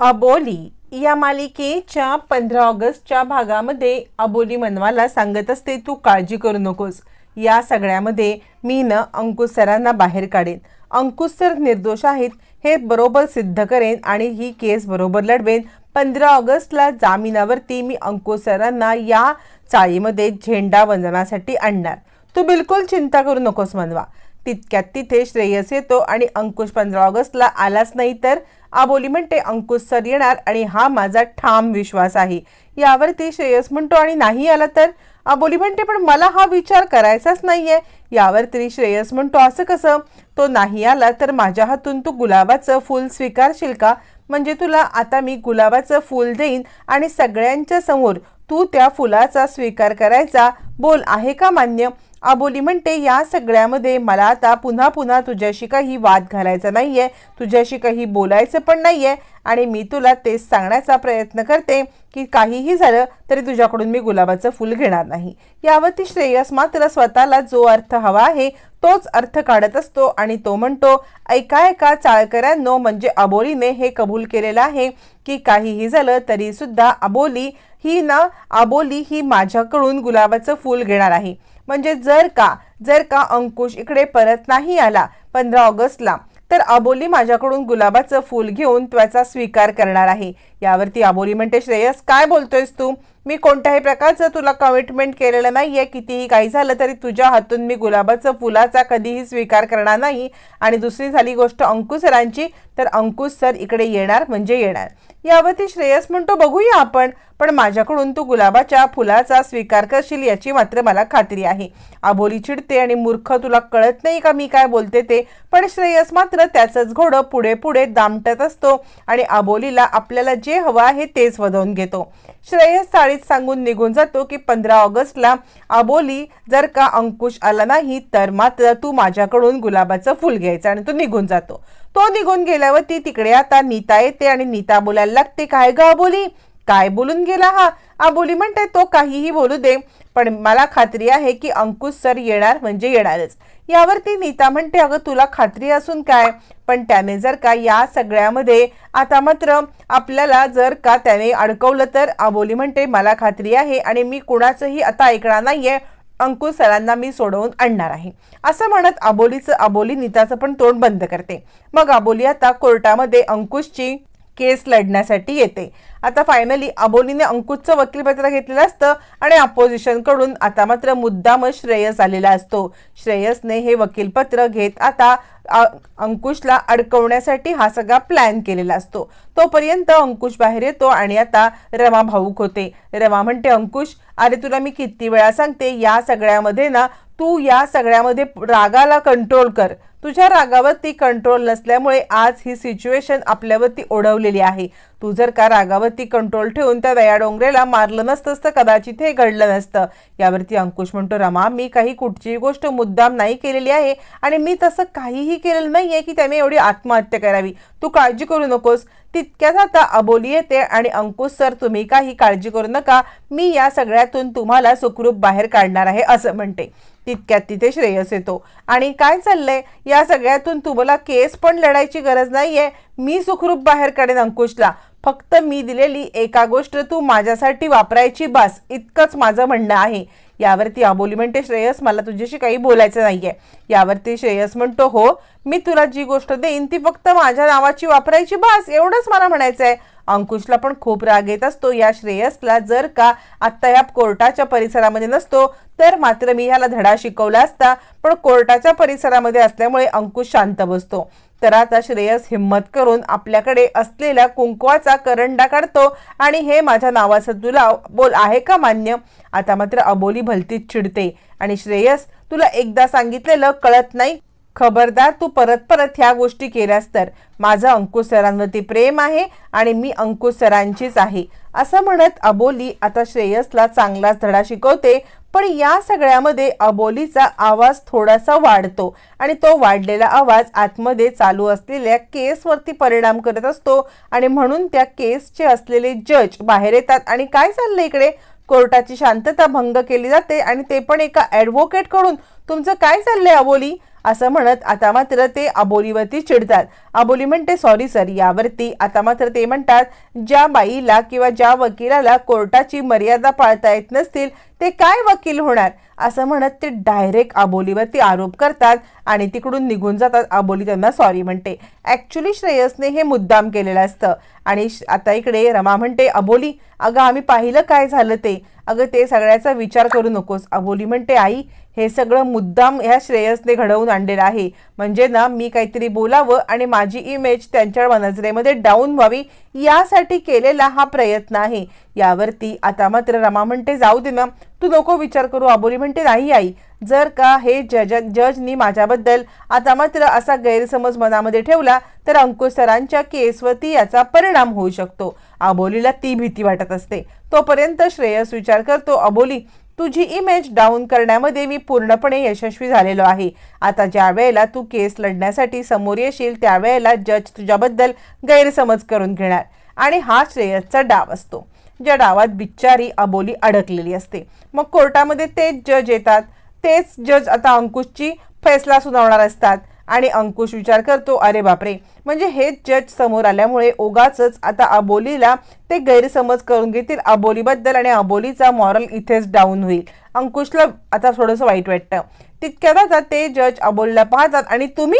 अबोली या मालिकेच्या पंधरा ऑगस्टच्या भागामध्ये अबोली मनवाला सांगत असते तू काळजी करू नकोस. या सगळ्यामध्ये मी न अंकुश सरांना बाहेर काढेन. अंकुश सर निर्दोष आहेत हे बरोबर सिद्ध करेन आणि ही केस बरोबर लढवेन. पंधरा ऑगस्टला जामिनावरती मी अंकुश सरांना या चाळीमध्ये झेंडा वंदनासाठी आणणार. तू बिलकुल चिंता करू नकोस मनवा. तितक्यात तिथे श्रेयस येतो आणि अंकुश पंधरा ऑगस्टला आलाच नाही तर आबोली म्हणते अंकुश सर येणार आणि हा माझा ठाम विश्वास आहे. यावरती श्रेयस म्हणतो आणि नाही आला तर? आबोली म्हणते पण मला हा विचार करायचाच नाहीये. यावर तरी श्रेयस म्हणतो असं कसं? तो नाही आला तर माझ्या हातून तू गुलाबाचं फूल स्वीकारशील का? म्हणजे तुला आता मी गुलाबाचं फूल देईन आणि सगळ्यांच्या समोर तू त्या फुलाचा स्वीकार करायचा? बोल आहे का मान्य? आबोली म्हणते या सगळ्यामध्ये मला आता पुन्हा पुन्हा तुझ्याशी काही वाद घालायचा नाही आहे तुझ्याशी काही बोलायचं पण नाही आहे आणि मी तुला तेच सांगण्याचा प्रयत्न करते की काहीही झालं तरी तुझ्याकडून मी गुलाबाचं फुल घेणार नाही. यावरती श्रेयस मात्र स्वतःला जो अर्थ हवा आहे तोच अर्थ काढत असतो आणि तो म्हणतो ऐका ऐका चाळकऱ्यांनो म्हणजे अबोलीने हे कबूल केलेलं आहे की काहीही झालं तरीसुद्धा अबोली ही ना अबोली ही माझ्याकडून गुलाबाचं फूल घेणार आहे. म्हणजे जर का जर का अंकुश इकडे परत नाही आला पंधरा ऑगस्टला तर अबोली माझ्याकडून गुलाबाचं फूल घेऊन त्याचा स्वीकार करणार आहे. यावरती अबोली म्हणते श्रेयस काय बोलतोयस तू? मी कोणत्याही प्रकारचं तुला कमिटमेंट केलेलं नाहीये. कितीही काही झालं तरी तुझ्या हातून मी गुलाबाचं फुलाचा कधीही स्वीकार करणार नाही. आणि दुसरी झाली गोष्ट अंकुश सरांची तर अंकुश सर इकडे येणार म्हणजे येणार. यावरती श्रेयस म्हणतो बघूया आपण. पण माझ्याकडून तू गुलाबाच्या फुलाचा स्वीकार करशील याची मात्र मला खात्री आहे. आबोली चिडते आणि मूर्ख तुला कळत नाही का मी काय बोलते ते? पण श्रेयस मात्र त्याचंच घोडं पुढे पुढे दामटत असतो आणि आबोलीला आपल्याला जे हवं आहे तेच वधवून घेतो. श्रेयस साळीत सांगून निघून जातो की पंधरा ऑगस्टला आबोली जर का अंकुश आला नाही तर मात्र तू माझ्याकडून गुलाबाचं फुल घ्यायचं आणि तो निघून जातो. तो निघून गेल्यावर ती तिकडे आता नीता येते आणि नीता बोलायला लागते काय ग आबोली? काय बोलून गेला हा? आबोली म्हणते तो काहीही बोलू दे पण मला खात्री आहे की अंकुश सर येणार म्हणजे येणारच. यावरती नीता म्हणते अगं तुला खात्री असून काय? पण त्याने जर का या सगळ्यामध्ये आता मात्र आपल्याला जर का त्याने अडकवलं तर आबोली म्हणते मला खात्री आहे आणि मी कुणाचंही आता ऐकणार नाहीये. अंकुश सरांना मी सोडवून आणणार आहे. असं म्हणत आबोलीचं आबोली नीताचं पण तोंड बंद करते. मग आबोली आता कोर्टामध्ये अंकुशची केस लढण्यासाठी येते. आता फायनली अबोलीने अंकुशचं वकीलपत्र घेतलेलं असतं आणि अपोजिशनकडून आता मात्र मुद्दामच श्रेयस आलेला असतो. श्रेयसने हे वकीलपत्र घेत आता अंकुशला अडकवण्यासाठी हा सगळा प्लॅन केलेला असतो. तोपर्यंत अंकुश बाहेर येतो आणि आता रमा भाऊक होते. रमा म्हणते अंकुश अरे तुला मी किती वेळा सांगते या सगळ्यामध्ये ना तू या सगळ्यामध्ये रागाला कंट्रोल कर. तुझ्या रागावरती कंट्रोल नसल्यामुळे आज ही सिच्युएशन आपल्यावरती ओढवलेली आहे. तू जर का रागावरती कंट्रोल ठेवून त्या दया डोंगरेला मारलं नसतंच तर कदाचित हे घडलं नसतं. यावरती अंकुश म्हणतो रमा मी काही कुठचीही गोष्ट मुद्दाम नाही केलेली आहे आणि मी तसं काहीही केलेलं नाही आहे की त्याने एवढी आत्महत्या करावी. तू काळजी करू नकोस. तितक्यात आता अबोली येते आणि अंकुश सर तुम्ही काही काळजी करू नका. मी या सगळ्यातून तुम्हाला सुखरूप बाहेर काढणार आहे असं म्हणते. तितक्यात तिथे श्रेयस येतो. आणि काय चाललंय? या सगळ्यातून तुम्हाला केस पण लढायची गरज नाहीये. मी सुखरूप बाहेर काढेन अंकुशला. फक्त मी दिलेली एका गोष्ट तू माझ्यासाठी वापरायची बस. इतकंच माझं म्हणणं आहे. यावरती अबोली म्हणते श्रेयस मला तुझ्याशी काही बोलायचं नाही आहे यावरती श्रेयस म्हणतो हो मी तुला जी गोष्ट देईन ती फक्त माझ्या नावाची वापरायची बस एवढंच मला म्हणायचं आहे अंकुशला पण खूप राग येत असतो. या श्रेयसला जर का आत्ता या कोर्टाच्या परिसरामध्ये नसतो तर मात्र मी ह्याला धडा शिकवला असता. पण कोर्टाच्या परिसरामध्ये असल्यामुळे अंकुश शांत बसतो. तर आता श्रेयस हिम्मत करून आपल्याकडे असलेल्या कुंकवाचा करंडा काढतो. आणि हे माझ्या नावाचं तुला बोल आहे का मान्य? आता मात्र अबोली भलतीच चिडते. आणि श्रेयस तुला एकदा सांगितलेलं कळत नाही? खबरदार तू परत परत ह्या गोष्टी केल्यास तर. माझं अंकुश सरांवरती प्रेम आहे आणि मी अंकुश सरांचीच आहे. असं म्हणत अबोली आता श्रेयसला चांगलाच धडा शिकवते पण या सगळ्यामध्ये अबोलीचा आवाज थोडासा वाढतो आणि तो वाढलेला आवाज आतमध्ये चालू असलेल्या केसवरती परिणाम करत असतो आणि म्हणून त्या केसचे असलेले जज बाहेर येतात. आणि काय चाललंय इकडे? कोर्टाची शांतता भंग केली जाते आणि ते पण एका ॲडव्होकेटकडून तुमचं काय चाललंय अबोली? असं म्हणत आता मात्र ते अबोलीवरती चिडतात. अबोली म्हणते सॉरी सर यावरती. आता मात्र ते म्हणतात ज्या बाईला किंवा ज्या वकिलाला कोर्टाची मर्यादा पाळता येत नसतील ते काय वकील होणार? असं म्हणत ते डायरेक्ट अबोलीवरती आरोप करतात आणि तिकडून निघून जातात. अबोली त्यांना सॉरी म्हणते. ॲक्च्युली श्रेयसने हे मुद्दाम केलेलं असतं. आणि श- आता इकडे रमा म्हणते अबोली अगं आम्ही पाहिलं काय झालं ते? अगं ते सगळ्याचा विचार करू नकोस. अबोली म्हणते आई हे सगळं मुद्दाम ह्या श्रेयसने घडवून आणलेलं आहे. म्हणजे ना मी काहीतरी बोलावं आणि माझी इमेज त्यांच्या नजरेमध्ये डाऊन व्हावी यासाठी केलेला हा प्रयत्न आहे. यावरती आता मात्र रमा म्हणते जाऊ दे ना. तू नको विचार करू अबोली म्हणते नाही आई. जर का हे जज जजनी माझ्याबद्दल आता मात्र असा गैरसमज मनामध्ये ठेवला तर अंकुश सरांच्या केसवरती याचा परिणाम होऊ शकतो. अबोलीला ती भीती वाटत असते. तोपर्यंत श्रेयस विचार करतो अबोली तुझी इमेज डाऊन करण्यामध्ये मी पूर्णपणे यशस्वी झालेलो आहे. आता ज्या वेळेला तू केस लढण्यासाठी समोर येशील त्यावेळेला जज तुझ्याबद्दल गैरसमज करून घेणार. आणि हा श्रेयसचा डाव असतो. ज्या डावात बिच्चारी अबोली अडकलेली असते. मग कोर्टामध्ये तेच जज येतात. तेच जज आता अंकुशची फैसला सुनावणार असतात. आणि अंकुश विचार करतो अरे बापरे! म्हणजे हेच जज समोर आल्यामुळे ओगाच आता अबोलीला ते गैरसमज करून घेतील. अबोलीबद्दल आणि अबोलीचा मॉरल इथेच डाऊन होईल. अंकुशला आता थोडंसं वाईट वाटतं. तितक्यात आता ते जज अबोलीला पाहतात. आणि तुम्ही?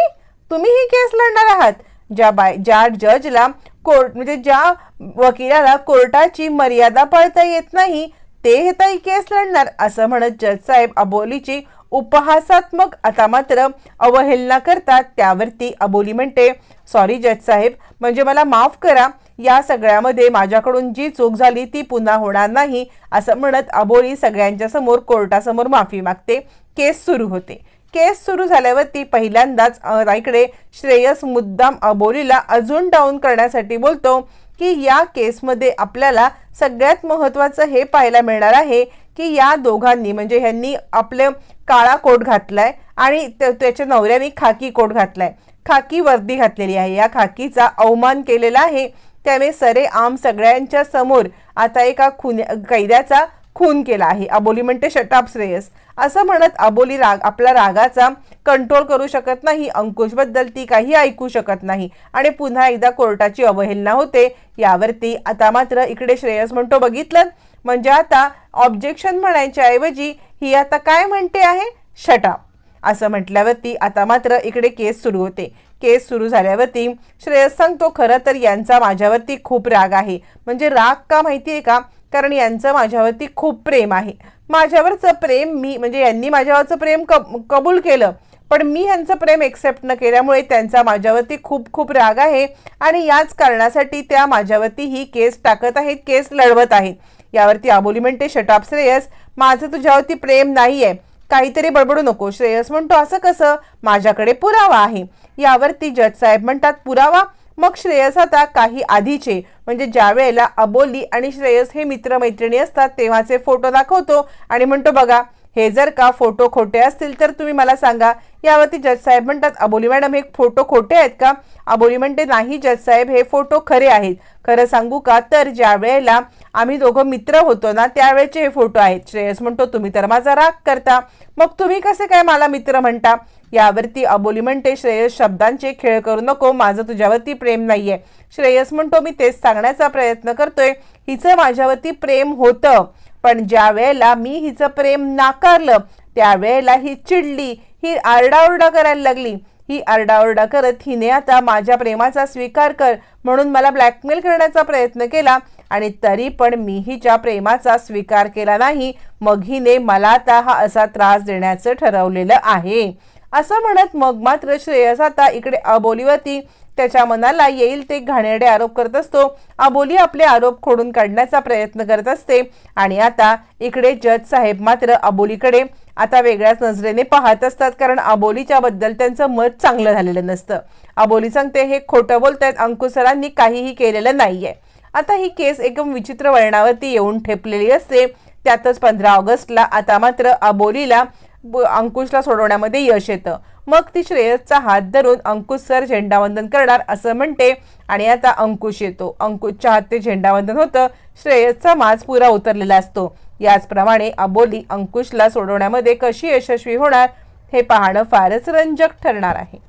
तुम्ही ही केस लढणार आहात? ज्या बाय ज्या जजला कोर्ट म्हणजे ज्या वकिलाला कोर्टाची मर्यादा पाळता येत नाही ते हे ताई केस लढणार असं म्हणत जज साहेब अबोलीची उपहासात्मक आता मात्र अवहेलना करतात. त्यावरती अबोली म्हणते सॉरी जज साहेब म्हणजे मला माफ करा. या सगळ्यामध्ये माझ्याकडून जी चूक झाली ती पुन्हा होणार नाही असं म्हणत अबोली सगळ्यांच्या समोर कोर्टासमोर माफी मागते. केस सुरू होते. केस सुरू झाल्यावरती पहिल्यांदाच इकडे श्रेयस मुद्दाम अबोलीला अजून डाऊन करण्यासाठी बोलतो की या केसमध्ये आपल्याला सगळ्यात महत्त्वाचं हे पाहायला मिळणार आहे की या दोघांनी म्हणजे ह्यांनी आपलं काळा कोट घातलाय आणि त्या- त्याच्या नवऱ्याने खाकी कोट घातलाय. खाकी वर्दी घातलेली आहे. या खाकीचा अवमान केलेला आहे. त्याने सरे आम सगळ्यांच्या समोर आता एका खून कैद्याचा खून केला आहे. अबोली म्हणते शटाप श्रेयस. असं म्हणत अबोली राग आपला रागाचा कंट्रोल करू शकत नाही. अंकुशबद्दल ती काही ऐकू शकत नाही. आणि पुन्हा एकदा कोर्टाची अवहेलना होते. यावरती आता मात्र इकडे श्रेयस म्हणतो बघितलं? म्हणजे आता ऑब्जेक्शन म्हणायच्याऐवजी ही आता काय म्हणते आहे? शटा असं म्हटल्यावरती आता मात्र इकडे केस सुरू होते. केस सुरू झाल्यावरती श्रेयस सांगतो खरं तर यांचा माझ्यावरती खूप राग आहे. म्हणजे राग का माहिती आहे का? कारण यांचं माझ्यावरती खूप प्रेम आहे. माझ्यावरचं प्रेम मी म्हणजे यांनी माझ्यावरचं प्रेम कब कबूल केलं पण मी यांचं प्रेम एक्सेप्ट न केल्यामुळे त्यांचा माझ्यावरती खूप खूप राग आहे आणि याच कारणासाठी त्या माझ्यावरती ही केस टाकत आहेत केस लढवत आहेत. यावरती आबोली म्हणते शटाप श्रेयस. माझं तुझ्यावरती प्रेम नाही आहे काहीतरी बडबडू नको श्रेयस. म्हणतो असं कसं? माझ्याकडे पुरावा आहे. यावरती जज साहेब म्हणतात पुरावा? मग श्रेयस आता काही आधीचे म्हणजे ज्या वेळेला अबोली आणि श्रेयस हे मित्रमैत्रिणी असतात तेव्हाचे फोटो दाखवतो आणि म्हणतो बघा हे जर का फोटो खोटे असतील तर तुम्ही मला सांगा. यावरती जज साहेब म्हणतात अबोली मॅडम हे फोटो खोटे आहेत का? अबोली म्हणते नाही जज साहेब हे फोटो खरे आहेत. खरं सांगू का? तर ज्या वेळेला आम्ही दोघं मित्र होतो ना त्यावेळेचे हे फोटो आहेत. श्रेयस म्हणतो तुम्ही तर माझा राग करता. मग तुम्ही कसे काय मला मित्र म्हणता? यावरती अबोली म्हणते श्रेयस शब्दांचे खेळ करू नको. माझं तुझ्यावरती प्रेम नाहीये. श्रेयस म्हणतो मी तेच सांगण्याचा प्रयत्न करतोय. हिचं माझ्यावरती प्रेम होतं. पण ज्या वेळेला मी हिचं प्रेम नाकारलं त्यावेळेला ही चिडली ही आरडाओरडा करायला लागली. ही आरडाओरडा करत हिने आता माझ्या प्रेमाचा स्वीकार कर म्हणून मला ब्लॅकमेल करण्याचा प्रयत्न केला आणि तरी पण मी हिच्या प्रेमाचा स्वीकार केला नाही मग हिने मला आता हा असा त्रास देण्याचं ठरवलेलं आहे. असं म्हणत मग मात्र श्रेयस आता इकडे अबोलीवरती त्याच्या मनाला येईल ते घाणेरडे आरोप करत असतो. अबोली आपले आरोप खोडून काढण्याचा प्रयत्न करत असते. आणि आता इकडे जज साहेब मात्र अबोलीकडे आता वेगळ्याच नजरेने पाहत असतात. कारण अबोलीच्या बद्दल त्यांचं मत चांगलं झालेलं नसतं. अबोली सांगते हे खोटं बोलतायत अंकुश सरांनी काहीही केलेलं नाहीये. आता ही केस एकदम विचित्र वळणावरती येऊन ठेपलेली असते. त्यातच पंधरा ऑगस्टला आता मात्र अबोलीला ब- अंकुशला सोडवण्यामध्ये यश येतं. मग ती श्रेयसचा हात धरून अंकुश सर झेंडावंदन करणार असं म्हणते. आणि आता अंकुश येतो. अंकुशच्या हात ते झेंडावंदन होतं. श्रेयसचा माज पुरा उतरलेला असतो. याचप्रमाणे अबोली अंकुशला सोडवण्यामध्ये कशी यशस्वी होणार हे पाहणं फारच रंजक ठरणार आहे.